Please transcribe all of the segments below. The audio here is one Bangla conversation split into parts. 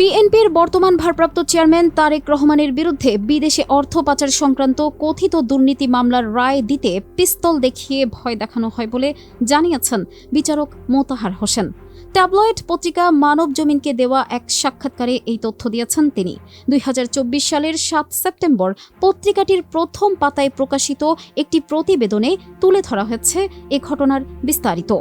বিএনপির বর্তমান ভারপ্রাপ্ত চেয়ারম্যান তারেক রহমানের বিরুদ্ধে বিদেশে অর্থ পাচার সংক্রান্ত কথিত দুর্নীতি মামলার রায় দিতে পিস্তল দেখিয়ে ভয় দেখানো হয় বলে জানিয়েছেন বিচারক মোতাহার হোসেন। ট্যাবলয়েড পত্রিকা মানব জমিনকে দেওয়া এক সাক্ষাৎকারে এই তথ্য দিয়েছেন তিনি। দুই হাজার চব্বিশ সালের সাত সেপ্টেম্বর পত্রিকাটির প্রথম পাতায় প্রকাশিত একটি প্রতিবেদনে তুলে ধরা হয়েছে এ ঘটনার বিস্তারিত।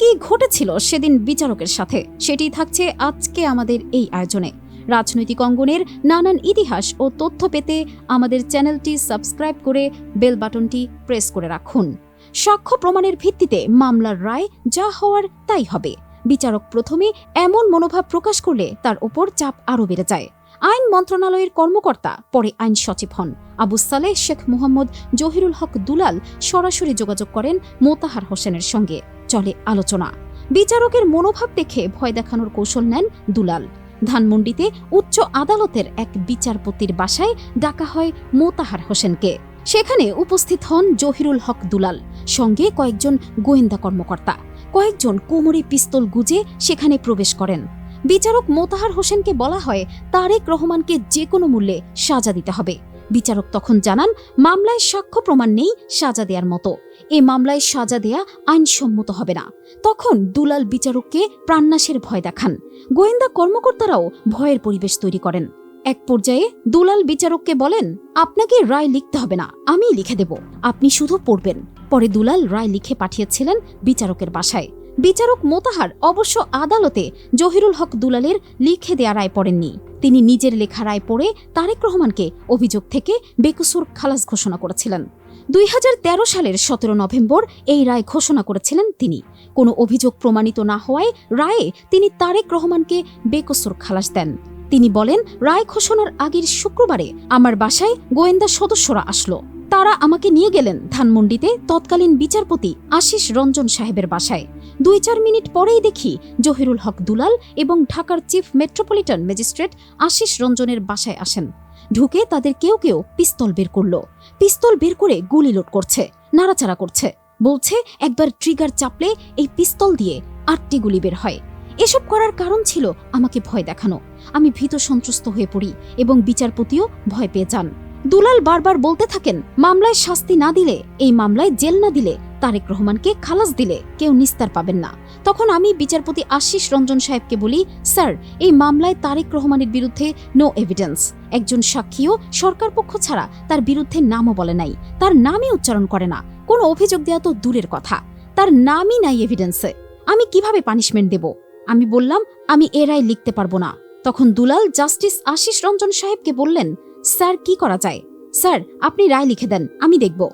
কি ঘটেছিল সেদিন বিচারকের সাথে? সেটি থাকছে আজকে আমাদের এই আয়োজনে। রাজনৈতিক অঙ্গনের নানান ইতিহাস ও তথ্য পেতে আমাদের চ্যানেলটি সাবস্ক্রাইব করে বেল বাটনটি প্রেস করে রাখুন। সাক্ষ্য প্রমাণের ভিত্তিতে মামলার রায় যা হওয়ার তাই হবে। বিচারক প্রথমে এমন মনোভাব প্রকাশ করলে তার ওপর চাপ আরও বেড়ে যায়। আইন মন্ত্রণালয়ের কর্মকর্তা, পরে আইন সচিব হন। আবু সালেহ শেখ মোহাম্মদ জহিরুল হক দুলাল সরাসরি যোগাযোগ করেন মোতাহার হোসেনের সঙ্গে। চলে আলোচনা। বিচারকের মনোভাব দেখে ভয় দেখানোর কৌশল নেন দুলাল। ধানমন্ডিতে উচ্চ আদালতের এক বিচারপতির বাসায় ডাকা হয় মোতাহার হোসেনকে। সেখানে উপস্থিত হন জহিরুল হক দুলাল, সঙ্গে কয়েকজন গোয়েন্দা কর্মকর্তা। কয়েকজন কোমরে পিস্তল গুজে সেখানে প্রবেশ করেন। বিচারক মোতাহার হোসেনকে বলা হয়, তারেক রহমানকে যে কোনো মূল্যে সাজা দিতে হবে। বিচারক তখন জানান, মামলায় সাক্ষ্য প্রমাণ নেই সাজা দেওয়ার মতো। এ মামলায় সাজা দেয়া আইনসম্মত হবে না। তখন দুলাল বিচারককে প্রাণনাশের ভয় দেখান। গোয়েন্দা কর্মকর্তারাও ভয়ের পরিবেশ তৈরি করেন। এক পর্যায়ে দুলাল বিচারককে বলেন, আপনাকে রায় লিখতে হবে না, আমি লিখে দেব। আপনি শুধু পড়বেন। পরে দুলাল রায় লিখে পাঠিয়েছিলেন বিচারকের বাসায়। বিচারক মোতাহার অবশ্য আদালতে জহিরুল হক দুলালের লিখে দেয়া রায় পড়েননি। তিনি নিজের লেখা রায় পড়ে তারেক রহমানকে অভিযোগ থেকে বেকসুর খালাস ঘোষণা করেছিলেন। দুই হাজার তেরো সালের সতেরো নভেম্বর এই রায় ঘোষণা করেছিলেন তিনি। কোনো অভিযোগ প্রমাণিত না হওয়ায় রায়ে তিনি তারেক রহমানকে বেকসুর খালাস দেন। তিনি বলেন, রায় ঘোষণার আগের শুক্রবারে আমার বাসায় গোয়েন্দা সদস্যরা আসলো। তারা আমাকে নিয়ে গেলেন ধানমন্ডিতে তৎকালীন বিচারপতি আশিস রঞ্জন সাহেবের বাসায়। দুই চার মিনিট পরেই দেখি জহিরুল হক দুলাল এবং ঢাকার চিফ মেট্রোপলিটন ম্যাজিস্ট্রেট আশিস রঞ্জনের বাসায় আসেন। ঢুকে তাদের কেউ কেউ পিস্তল বের করল। পিস্তল বের করে গুলি লোড করছে, নাড়াচাড়া করছে। বলছে, একবার ট্রিগার চাপলে এই পিস্তল দিয়ে আটটি গুলি বের হয়। এসব করার কারণ ছিল আমাকে ভয় দেখানো। আমি ভীত সন্ত্রস্ত হয়ে পড়ি এবং বিচারপতিও ভয় পেয়ে যান। দুলাল বারবার বলতে থাকেন, মামলায় শাস্তি না দিলে, এই মামলায় জেল না দিলে তারেক রহমানকে খালাস দিলে কেউ নিস্তার পাবেন না। তখন আমি বিচারপতি আশিস রঞ্জন সাহেবকে বলি, স্যার, এই মামলায় তারেক রহমানের বিরুদ্ধে নো এভিডেন্স একজন সাক্ষীও সরকার পক্ষ ছাড়া তার বিরুদ্ধে নামও বলে নাই। তার নামই উচ্চারণ করে না। কোনো অভিযোগ দেওয়া তো দূরের কথা। তার নামই নাই এভিডেন্সে আমি কীভাবে পানিশমেন্ট দেব? আমি বললাম, আমি এরাই লিখতে পারব না। তখন দুলাল জাস্টিস আশিস রঞ্জন সাহেবকে বললেন, স্যার, কি করা যায়? স্যার, আপনি রায় লিখে দেন, আমি দেখব।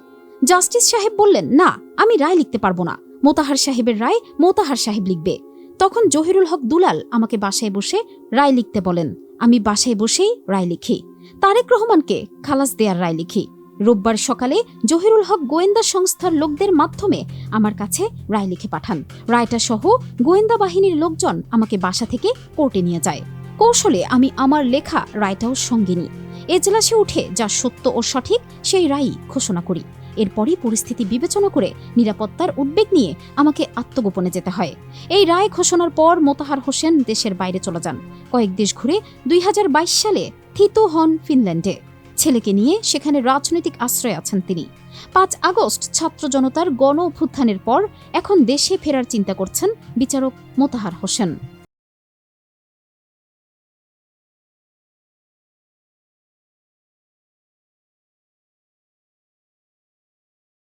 জাস্টিস সাহেব বললেন, না, আমি রায় লিখতে পারব না। মোতাহার সাহেবের রায় মোতাহার সাহেব লিখবে। তখন জহিরুল হক দুলাল আমাকে বাসায় বসে রায় লিখতে বলেন। আমি বাসায় বসেই রায় লিখি। তারেক রহমানকে খালাস দেয়ার রায় লিখি। রোববার সকালে জহিরুল হক গোয়েন্দা সংস্থার লোকদের মাধ্যমে আমার কাছে রায় লিখে পাঠান। রায়টা সহ গোয়েন্দা বাহিনীর লোকজন আমাকে বাসা থেকে কোর্টে নিয়ে যায়। কৌশলে আমি আমার লেখা রায়টাও সঙ্গে নিই। এজলাসে উঠে যা সত্য ও সঠিক সেই রায়ই ঘোষণা করি। এরপরই পরিস্থিতি বিবেচনা করে নিরাপত্তার উদ্বেগ নিয়ে আমাকে আত্মগোপনে যেতে হয়। এই রায় ঘোষণার পর মোতাহার হোসেন দেশের বাইরে চলে যান। কয়েক দেশ ঘুরে দুই হাজার বাইশ সালে থিত হন ফিনল্যান্ডে। ছেলেকে নিয়ে সেখানে রাজনৈতিক আশ্রয় আছেন তিনি। পাঁচ আগস্ট ছাত্র জনতার গণ অভ্যুত্থানের পর এখন দেশে ফেরার চিন্তা করছেন বিচারক মোতাহার হোসেন।